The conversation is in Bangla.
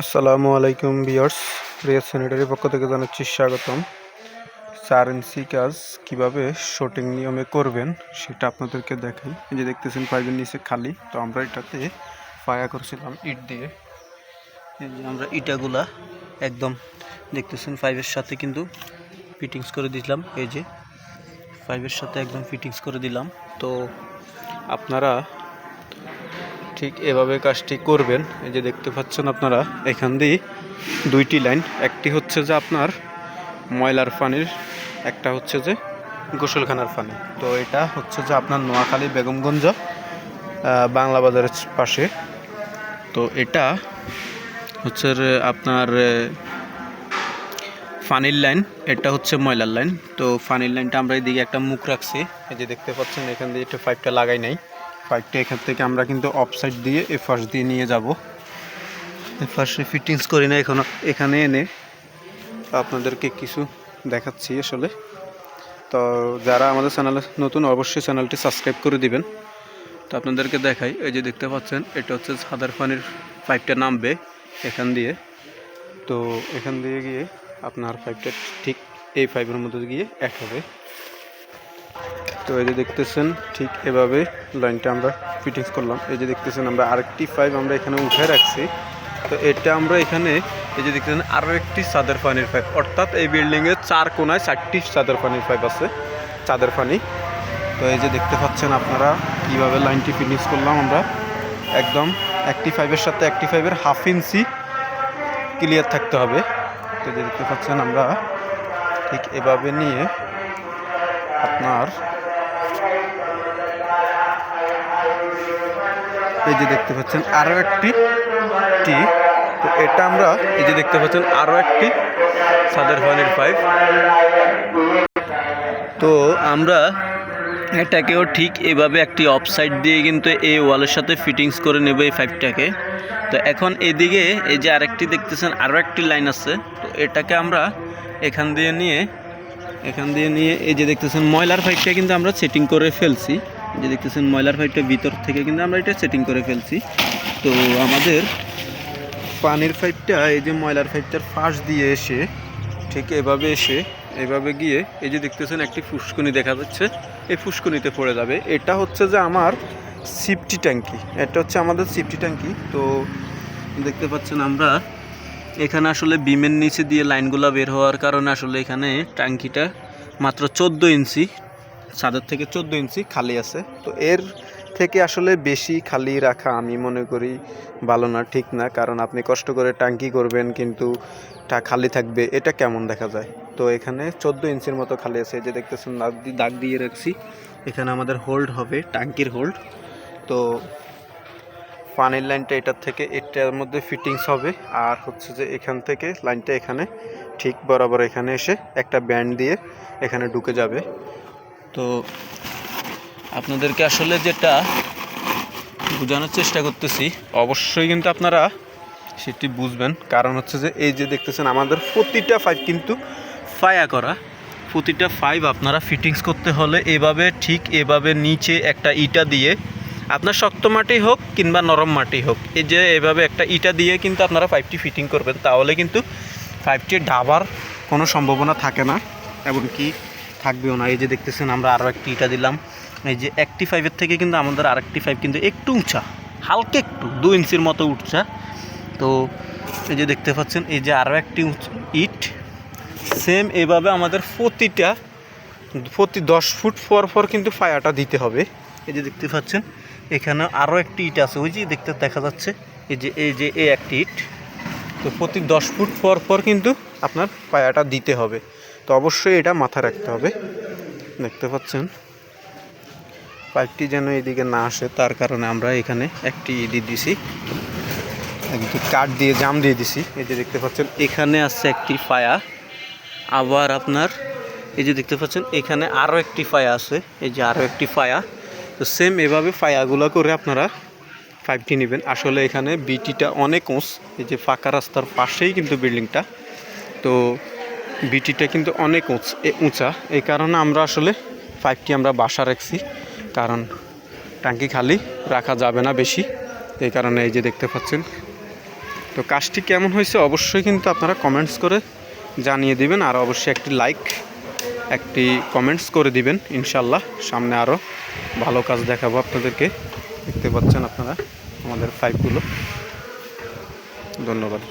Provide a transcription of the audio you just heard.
আসসালামু আলাইকুম বিয়ার্স রিয়াজ স্যানিটারির পক্ষ থেকে জানাচ্ছি স্বাগতম। ইঞ্চি কাজ কীভাবে শুটিং নিয়মে করবেন সেটা আপনাদেরকে দেখাই। এই যে দেখতেছেন পাইপের নিচে খালি, তো আমরা এটাতে ফায়া করছিলাম ইট দিয়ে। এই যে আমরা ইটাগুলা একদম দেখতেছেন পাইপের সাথে কিন্তু ফিটিংস করে দিলাম। এই যে পাইপের সাথে একদম ফিটিংস করে দিলাম। তো আপনারা ঠিক এভাবে কাজটি করবেন। এই যে দেখতে পাচ্ছেন আপনারা, এখান দিয়ে দুইটি লাইন। একটি হচ্ছে যে আপনার ময়লার পানির, একটা হচ্ছে যে গোসলখানার পানি। তো এটা হচ্ছে যে আপনার নোয়াখালী বেগমগঞ্জ বাংলা বাজারের পাশে। তো এটা হচ্ছে আপনার ফানির লাইন, এটা হচ্ছে ময়লার লাইন। তো ফানির লাইনটা আমরা এদিকে একটা মুখ রাখছি। এই যে দেখতে পাচ্ছেন, এখান দিয়ে একটু পাইপটা লাগাই নাই। পাইপটা এখান থেকে আমরা কিন্তু অফ সাইড দিয়ে এ ফাঁস দিয়ে নিয়ে যাব। এ ফাঁসে ফিটিংস করি না এখনও এখানে এনে আপনাদেরকে কিছু দেখাচ্ছি আসলে। তো যারা আমাদের চ্যানেলে নতুন অবশ্যই চ্যানেলটি সাবস্ক্রাইব করে দিবেন। তো আপনাদেরকে দেখাই এই যে দেখতে পাচ্ছেন এটা হচ্ছে সাদার পানির পাইপটা নামবে এখান দিয়ে। তো এখান দিয়ে গিয়ে আপনার পাইপটা ঠিক এই পাইপের মধ্যে গিয়ে এক হবে। তো এই যে দেখতেছেন, ঠিক এভাবে লাইনটা আমরা ফিটিংস করলাম। এই যে দেখতেছেন, আমরা আরেকটি পাইপ আমরা এখানে উঠে রাখছি। তো এটা আমরা এখানে, এই যে দেখতেছেন, আরও একটি চাঁদের পানির পাইপ অর্থাৎ এই বিল্ডিংয়ে চার কোনায় চারটি চাঁদের পানির পাইপ আছে, চাঁদের পানি। তো এই যে দেখতে পাচ্ছেন আপনারা কীভাবে লাইনটি ফিটিংস করলাম আমরা। একদম একটি পাইপের সাথে একটি পাইপের হাফ ইঞ্চি ক্লিয়ার থাকতে হবে। তো যে দেখতে পাচ্ছেন আমরা, ঠিক এভাবে নিয়ে আপনার এই যে দেখতে পাচ্ছেন আরও একটি টি। তো এটা আমরা এই যে দেখতে পাচ্ছেন আরও একটি সাদের পানির পাইপ তো আমরা এটাকেও ঠিক এভাবে একটি অফসাইড দিয়ে কিন্তু এই ওয়ালের সাথে ফিটিংস করে নেব এই পাইপটাকে তো এখন এদিকে এই যে আরেকটি দেখতেছেন আরও একটি লাইন আছে। তো এটাকে আমরা এখান দিয়ে নিয়ে, এখান দিয়ে নিয়ে এই যে দেখতেছেন ময়লার পাইপটা কিন্তু আমরা সেটিং করে ফেলছি। যে দেখতেছেন ময়লার পাইপটা ভিতর থেকে কিন্তু আমরা এটা সেটিং করে ফেলছি। তো আমাদের পানির পাইপটা, এই যে ময়লার পাইপটার ফাঁস দিয়ে এসে ঠিক এভাবে এসে, এভাবে গিয়ে এই যে দেখতেছেন একটি ফুসকুনি দেখা যাচ্ছে, এই ফুসকুনিতে পড়ে যাবে। এটা হচ্ছে যে আমার সিফটি ট্যাঙ্কি, এটা হচ্ছে আমাদের সিফটি ট্যাঙ্কি। তো দেখতে পাচ্ছেন আমরা, এখানে আসলে বিমের নিচে দিয়ে লাইনগুলো বের হওয়ার কারণে আসলে এখানে ট্যাঙ্কিটা মাত্র চোদ্দ ইঞ্চি ছাদের থেকে চোদ্দ ইঞ্চি খালি আছে। তো এর থেকে আসলে বেশি খালি রাখা আমি মনে করি ভালো না, ঠিক না। কারণ আপনি কষ্ট করে ট্যাঙ্কি করবেন, কিন্তু টা খালি থাকবে, এটা কেমন দেখা যায়? তো এখানে চোদ্দ ইঞ্চির মতো খালি আছে। যে দেখতেছেন, দাগ দিয়ে দাগ দিয়ে রাখছি। এখানে আমাদের হোল্ড হবে, ট্যাঙ্কির হোল্ড। তো পানির লাইনটা এটার থেকে, এটার মধ্যে ফিটিংস হবে। আর হচ্ছে যে এখান থেকে লাইনটা এখানে ঠিক বরাবর এখানে এসে একটা ব্যান্ড দিয়ে এখানে ঢুকে যাবে। তো আপনাদেরকে আসলে যেটা বোঝানোর চেষ্টা করতেছি, অবশ্যই কিন্তু আপনারা সেটি বুঝবেন। কারণ হচ্ছে যে এই যে দেখতেছেন, আমাদের প্রতিটা পাইপ কিন্তু ফায়া করা। প্রতিটা পাইপ আপনারা ফিটিংস করতে হলে এভাবে ঠিক এভাবে নিচে একটা ইটা দিয়ে, আপনার শক্ত মাটি হোক কিংবা নরম মাটি হোক, এই যে এভাবে একটা ইটা দিয়ে কিন্তু আপনারা পাইপটি ফিটিং করবেন। তাহলে কিন্তু পাইপটি ডাবার কোনো সম্ভাবনা থাকে না। এমনকি থাকবেও না। এই যে দেখতেছেন, আমরা আরও একটি ইটা দিলাম। এই যে একটি ফাইভের থেকে কিন্তু আমাদের আরেকটি ফাইভ কিন্তু একটু উঁচা, হালকা একটু, দু ইঞ্চির মতো উঠছা। তো এই যে দেখতে পাচ্ছেন, এই যে আরও একটি ইট। সেম এভাবে আমাদের প্রতিটা, প্রতি দশ ফুট পর পর কিন্তু ফায়ারটা দিতে হবে। এই যে দেখতে পাচ্ছেন, এখানে আরও একটি ইট আছে। ওই যে দেখতে দেখা যাচ্ছে, এই যে এই যে, এই একটি ইট। তো প্রতি দশ ফুট পর পর কিন্তু আপনার পায়াটা দিতে হবে। তো অবশ্যই এটা মাথায় রাখতে হবে। দেখতে পাচ্ছেন? পাইপটি যেন এদিকে না আসে, তার কারণে আমরা এখানে একটি ইডি দিছি। একটি কাঠ দিয়ে জাম দিয়ে দিছি। এই যে দেখতে পাচ্ছেন, এখানে আছে একটি ফায়া আবার আপনার, এই যে দেখতে পাচ্ছেন, এখানে আরও একটি ফায়া আছে। এই যে আরও একটি ফায়া তো সেম এভাবে ফায়াগুলো করে আপনারা ফাইভটি নেবেন। আসলে এখানে বিটিটা অনেক উঁচ এই যে ফাঁকা রাস্তার পাশেই কিন্তু বিল্ডিংটা। তো বিটিটা কিন্তু অনেক উঁচ এই কারণে আমরা আসলে ফাইভটি আমরা বাসা রাখছি। কারণ ট্যাঙ্কি খালি রাখা যাবে না বেশি। এই কারণে এই যে দেখতে পাচ্ছেন। তো কাজটি কেমন হয়েছে অবশ্যই কিন্তু আপনারা কমেন্টস করে জানিয়ে দিবেন। আর অবশ্যই একটি লাইক একটি কমেন্টস করে দিবেন। ইনশাল্লাহ সামনে আরও ভালো কাজ দেখাবো আপনাদেরকে। দেখতে পাচ্ছেন আপনারা আমাদের পাইপগুলো ধন্যবাদ।